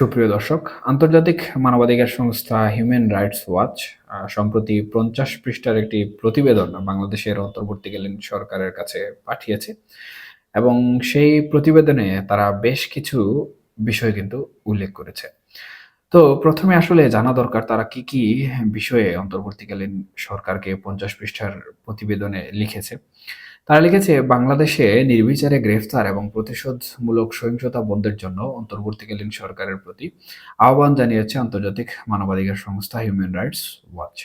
সুপ্রিয় দর্শক, আন্তর্জাতিক মানবাধিকার সংস্থা হিউম্যান রাইটস ওয়াচ সম্প্রতি পঞ্চাশ পৃষ্ঠার একটি প্রতিবেদন বাংলাদেশের অন্তর্বর্তীকালীন সরকারের কাছে পাঠিয়েছে এবং সেই প্রতিবেদনে তারা বেশ কিছু বিষয় কিন্তু উল্লেখ করেছে। তো প্রথমে আসলে জানা দরকার তারা কি কি বিষয়ে অন্তর্বর্তীকালীন সরকারকে পঞ্চাশ পৃষ্ঠার প্রতিবেদনে লিখেছে। তারা লিখেছে, বাংলাদেশে নির্বিচারে গ্রেফতার এবং প্রতিশোধমূলক সহিংসতা বন্ধের জন্য অন্তর্বর্তীকালীন সরকারের প্রতি আহ্বান জানিয়েছে আন্তর্জাতিক মানবাধিকার সংস্থা হিউম্যান রাইটস ওয়াচ।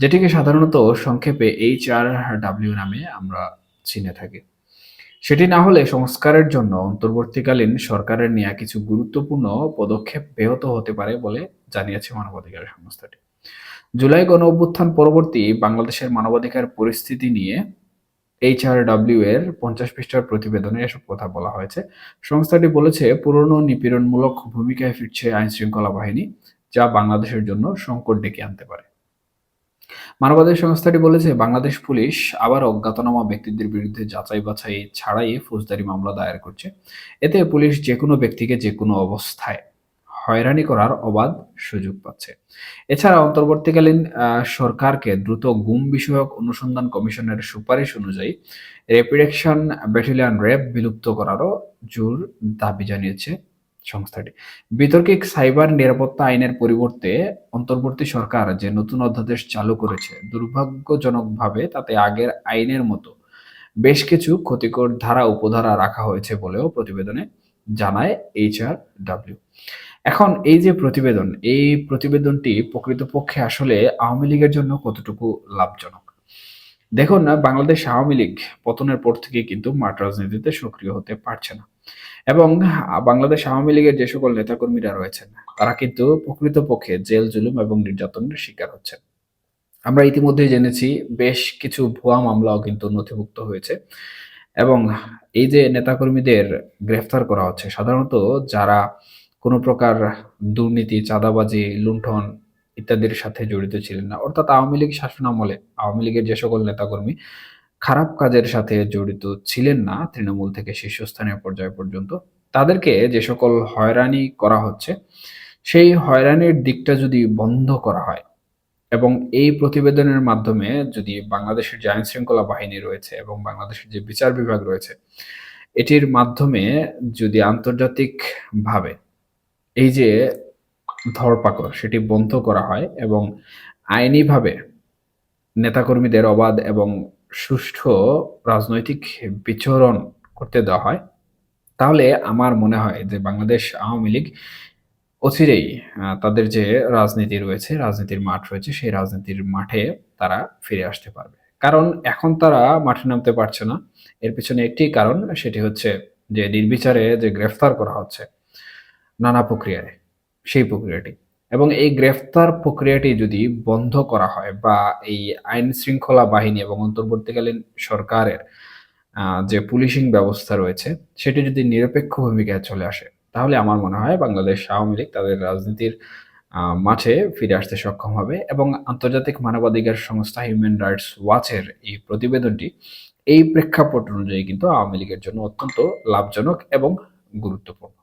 যেটিকে সাধারণত সংক্ষেপে এইচ আর ডাব্লিউ নামে আমরা চিনে থাকি। সেটি না হলে সংস্কারের জন্য অন্তর্বর্তীকালীন সরকারের নেওয়া কিছু গুরুত্বপূর্ণ পদক্ষেপ ব্যাহত হতে পারে বলে জানিয়েছে মানবাধিকার সংস্থাটি। জুলাই গণ অভ্যুত্থান পরবর্তী বাংলাদেশের মানবাধিকার পরিস্থিতি নিয়ে এইচআরডব্লিউ এর পঞ্চাশ পৃষ্ঠার প্রতিবেদনে এসব কথা বলা হয়েছে। সংস্থাটি বলেছে, পুরনো নিপীড়নমূলক ভূমিকায় ফিরছে আইন শৃঙ্খলা বাহিনী, যা বাংলাদেশের জন্য সংকট ডেকে আনতে পারে। মানবাধিকার সংস্থাটি বলেছে, বাংলাদেশ পুলিশ আবার অজ্ঞাতনামা ব্যক্তিদের বিরুদ্ধে যাচাই বাছাই ছাড়াই ফৌজদারি মামলা দায়ের করছে। এতে পুলিশ যে কোনো ব্যক্তিকে যে কোনো অবস্থায় হয়রানি করার অবাধ সুযোগ পাচ্ছে। এছাড়া অন্তর্বর্তীকালীন সরকারকে দ্রুত গুম বিষয়ক অনুসন্ধান কমিশনের সুপারিশ অনুযায়ী র্যাপিড অ্যাকশন ব্যাটালিয়ন র্যাব বিলুপ্ত করারও জোর দাবি জানিয়েছে সংস্থাটি। বিতর্কিক সাইবার নিরাপত্তা আইনের পরিবর্তে অন্তর্বর্তী সরকার যে নতুন অধ্যাদেশ চালু করেছে, দুর্ভাগ্যজনকভাবে তাতে আগের আইনের মতো বেশ কিছু ক্ষতিকর ধারা উপধারা রাখা হয়েছে বলেও প্রতিবেদনে জানায় এইচআর ডাব্লিউ। এখন এই যে প্রতিবেদন, এই প্রতিবেদনটি প্রকৃতপক্ষে আসলে আওয়ামী লীগের জন্য কতটুকু লাভজনক? দেখুন না, বাংলাদেশ আওয়ামী লীগ পতনের পর থেকে কিন্তু মাঠ রাজনীতিতে সক্রিয় হতে পারছে না। এবং বাংলাদেশ আওয়ামী লীগের যে সকল নেতাকর্মীরা রয়েছেন, তারা কিন্তু প্রকৃতপক্ষে জেল, জুলুম এবং নির্যাতনের শিকার হচ্ছেন। আমরা ইতিমধ্যে জেনেছি বেশ কিছু ভুয়া মামলাও কিন্তু নথিভুক্ত হয়েছে। এবং এই যে নেতাকর্মীদের গ্রেফতার করা হচ্ছে, সাধারণত যারা কোনো প্রকার দুর্নীতি, চাঁদাবাজি, লুণ্ঠন ইত্যাদির সাথে জড়িত ছিলেন না। অর্থাৎ আওয়ামী লীগ শাসনামলে আওয়ামী লীগের যে সকল নেতাকর্মী খারাপ কাজের সাথে জড়িত ছিলেন না, তৃণমূল থেকে শীর্ষস্থানীয় পর্যায় পর্যন্ত, তাদেরকে যে সকল হয়রানি করা হচ্ছে, সেই হয়রানির দিকটা যদি বন্ধ করা হয় এবং এই প্রতিবেদনের মাধ্যমে যদি বাংলাদেশের যে আইন শৃঙ্খলা বাহিনী রয়েছে এবং বাংলাদেশের যে বিচার বিভাগ রয়েছে, এটির মাধ্যমে যদি আন্তর্জাতিকভাবে এই যে ধরপাকড়, সেটি বন্ধ করা হয় এবং আইনিভাবে নেতাকর্মীদের অবাধ এবং সুষ্ঠু রাজনৈতিক বিচরণ করতে দেওয়া হয়। তাহলে আমার মনে হয় যে বাংলাদেশ আওয়ামী লীগ অচিরেই তাদের যে রাজনীতি রয়েছে, রাজনীতির মাঠ রয়েছে, সেই রাজনীতির মাঠে তারা ফিরে আসতে পারবে। কারণ এখন তারা মাঠে নামতে পারছে না। এর পিছনে একটি কারণ, সেটি হচ্ছে যে নির্বিচারে যে গ্রেফতার করা হচ্ছে নানা প্রক্রিয়ায়। সেই প্রক্রিয়াটি। এবং এই গ্রেফতার প্রক্রিয়াটি যদি বন্ধ করা হয় বা এই আইন শৃঙ্খলা বাহিনী এবং অন্তর্বর্তীকালীন সরকারের যে পুলিশিং ব্যবস্থা রয়েছে, সেটি যদি নিরপেক্ষ ভূমিকায় চলে আসে, তাহলে আমার মনে হয় বাংলাদেশ আওয়ামী লীগ তাদের রাজনীতির মাঠে ফিরে আসতে সক্ষম হবে এবং আন্তর্জাতিক মানবাধিকার সংস্থা হিউম্যান রাইটস ওয়াচের এই প্রতিবেদনটি এই প্রেক্ষাপট অনুযায়ী কিন্তু আওয়ামী লীগের জন্য অত্যন্ত লাভজনক এবং গুরুত্বপূর্ণ।